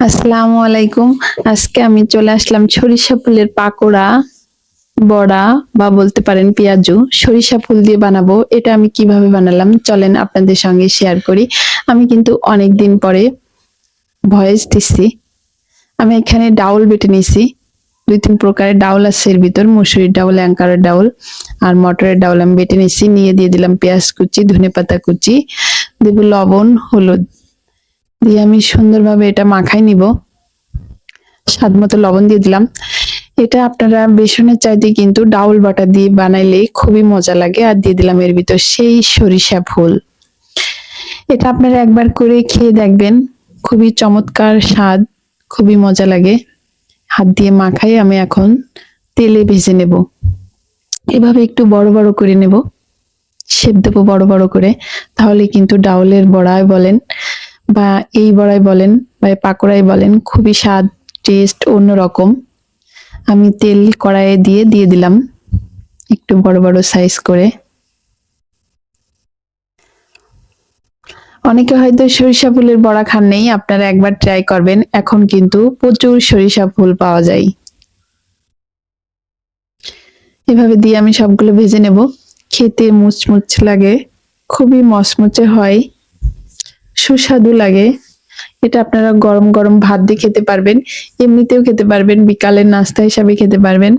আসসালামু আলাইকুম। আজকে আমি চলে আসলাম সরিষা ফুলের পাকোড়া, বড়া বা বলতে পারেন পেঁয়াজু। সরিষা ফুল দিয়ে বানাবো। এটা আমি কীভাবে বানালাম চলেন আপনাদের সঙ্গে শেয়ার করি। আমি কিন্তু অনেক দিন পরে ভয়েস দিচ্ছি আমি এখানে ডাউল বেটে নিছি। দুই তিন প্রকারের ডাউল আছে এর ভিতর। মুসুরির ডাউল, অ্যাঙ্কারের ডাউল আর মটরের ডাউল আমি বেটে নিছি। নিয়ে দিয়ে দিলাম পেঁয়াজ কুচি ধনে পাতা কুচি। দেবো লবণ, হলুদ দিয়ে আমি সুন্দরভাবে এটা মাখাই নিব। স্বাদ মতো লবণ দিয়ে দিলাম। এটা আপনারা বেসনের চাইতে কিন্তু ডাউল বাটা দিয়ে বানাইলে খুবই মজা লাগে। আর দিয়ে দিলাম এর ভিতর সেই সরিষা ফুল। এটা আপনারা একবার করে খেয়ে দেখবেন। খুবই চমৎকার স্বাদ, খুবই মজা লাগে। হাত দিয়ে মাখাই আমি এখন তেলে ভেজে নেব। এভাবে একটু বড় বড় করে নেব। দেবো বড় বড় করে। তাহলে কিন্তু ডাউলের বড়ায় বলেন বা এই বড়াই বলেন বা পাকোড়াই বলেন, খুবই স্বাদ টেস্ট অন্যরকম। আমি তেল কড়াইয়ে দিয়ে দিয়ে দিলাম একটু বড় বড় সাইজ করে। অনেকে হয়তো সরিষা ফুলের বড়া খান নেই, আপনারা একবার ট্রাই করবেন। এখন কিন্তু প্রচুর সরিষা ফুল পাওয়া যায়। এভাবে দিয়ে আমি সবগুলো ভেজে নেব। খেতে মুচমুচ লাগে, খুবই মচমচে হয়। সুস্বাদু লাগে। এটা আপনারা গরম গরম ভাত দিয়ে খেতে পারবেন, এমনিতেও খেতে পারবেন, বিকালের নাস্তা হিসাবে খেতে পারবেন।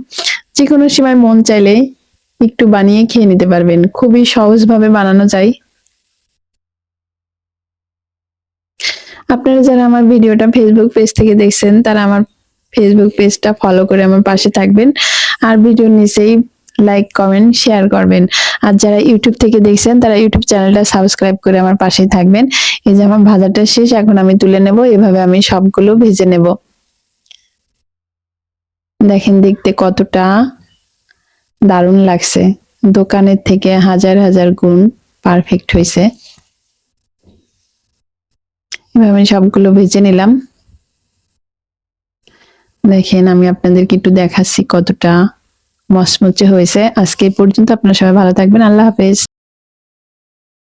যে কোনো সময় মন চাইলে একটু বানিয়ে খেয়ে নিতে পারবেন। খুবই সহজভাবে বানানো যায়। আপনারা যারা আমার ভিডিওটা ফেসবুক পেজ থেকে দেখছেন, তারা আমার ফেসবুক পেজটা ফলো করে আমার পাশে থাকবেন। আর ভিডিওর নিচেই লাইক কমেন্ট শেয়ার করবেন। আর যারা ইউটিউব থেকে দেখছেন, তারা ইউটিউব চ্যানেলটা সাবস্ক্রাইব করে আমার পাশেই থাকবেন। এই যে আমার ভাজাটা শেষ, এখন আমি তুলে নেব, এভাবে আমি সবগুলো ভেজে নেব। দেখেন দেখতে কতটা দারুণ লাগছে। দোকানের থেকে হাজার হাজার গুণ পারফেক্ট হয়েছে। এভাবে আমি সবগুলো ভেজে নিলাম। দেখেন আমি আপনাদেরকে একটু দেখাচ্ছি কতটা মচমচে হয়েছে। আজকে পর্যন্ত আপনারা সবাই ভালো থাকবেন। আল্লাহ হাফেজ।